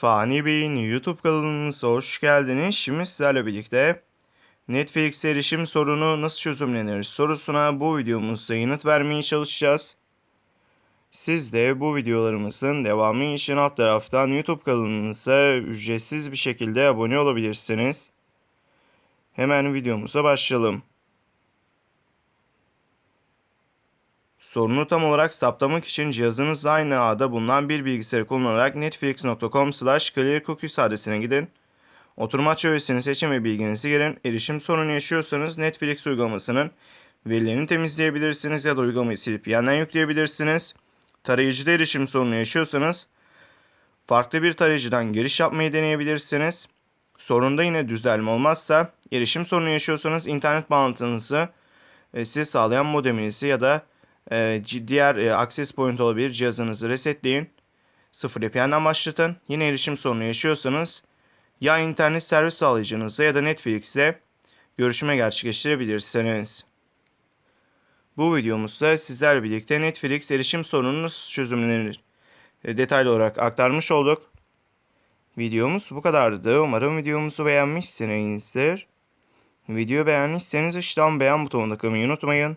Fani Bey'in YouTube kanalımıza hoş geldiniz. Şimdi sizlerle birlikte Netflix erişim sorunu nasıl çözümlenir sorusuna bu videomuzda yanıt vermeye çalışacağız. Siz de bu videolarımızın devamı için alt taraftan YouTube kanalımıza ücretsiz bir şekilde abone olabilirsiniz. Hemen videomuza başlayalım. Sorunu tam olarak saptamak için cihazınızla aynı ağda bulunan bir bilgisayarı kullanarak netflix.com slash clearcookies adresine gidin. Oturma aç öğesini seçin ve bilginizi girin. Erişim sorunu yaşıyorsanız Netflix uygulamasının verilerini temizleyebilirsiniz ya da uygulamayı silip yeniden yükleyebilirsiniz. Tarayıcıda erişim sorunu yaşıyorsanız farklı bir tarayıcıdan giriş yapmayı deneyebilirsiniz. Sorunda yine düzelme olmazsa erişim sorunu yaşıyorsanız internet bağlantınızı e, size sağlayan modeminizi ya da e, c- diğer e, access point olabilir cihazınızı resetleyin. Sıfır VPN'den başlatın. Yine erişim sorunu yaşıyorsanız ya internet servis sağlayıcınızla ya da Netflix'le görüşme gerçekleştirebilirsiniz. Bu videomuzda sizlerle birlikte Netflix erişim sorununu nasıl çözümlenir e, detaylı olarak aktarmış olduk. Videomuz bu kadardı. Umarım videomuzu beğenmişsinizdir. Videoyu beğendiyseniz aşağıdan beğen butonuna kılmayı unutmayın.